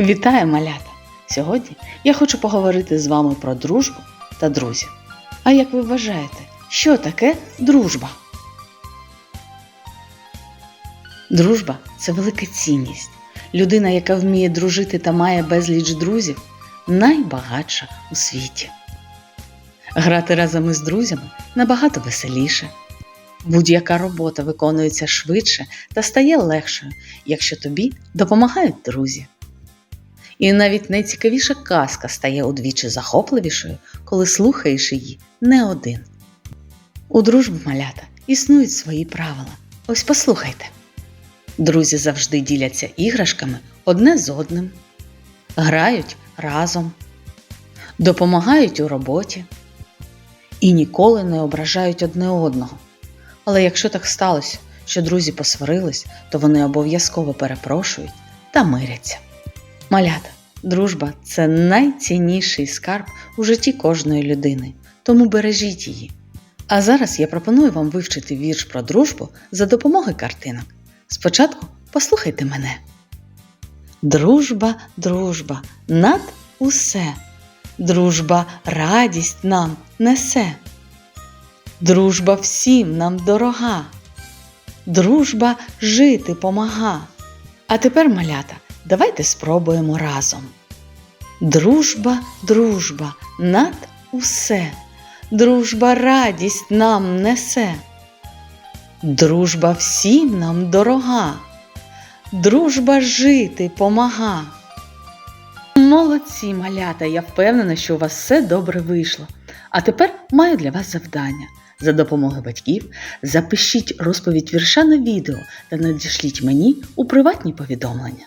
Вітаю, малята! Сьогодні я хочу поговорити з вами про дружбу та друзів. А як ви вважаєте, що таке дружба? Дружба це велика цінність. Людина, яка вміє дружити та має безліч друзів, найбагатша у світі. Грати разом із друзями набагато веселіше. Будь-яка робота виконується швидше та стає легшою, якщо тобі допомагають друзі. І навіть найцікавіша казка стає удвічі захопливішою, коли слухаєш її не один. У дружбі малята існують свої правила. Ось послухайте. Друзі завжди діляться іграшками одне з одним, грають разом, допомагають у роботі і ніколи не ображають одне одного. Але якщо так сталося, що друзі посварились, то вони обов'язково перепрошують та миряться. Малята, дружба це найцінніший скарб у житті кожної людини, тому бережіть її. А зараз я пропоную вам вивчити вірш про дружбу за допомогою картинок. Спочатку послухайте мене. Дружба, дружба, над усе. Дружба радість нам несе. Дружба всім нам дорога. Дружба жити помага. А тепер, малята, давайте спробуємо разом. Дружба, дружба, над усе. Дружба радість нам несе. Дружба всім нам дорога. Дружба жити помага. Молодці, малята, я впевнена, що у вас все добре вийшло. А тепер маю для вас завдання. За допомогою батьків запишіть розповідь вірша на відео та надішліть мені у приватні повідомлення.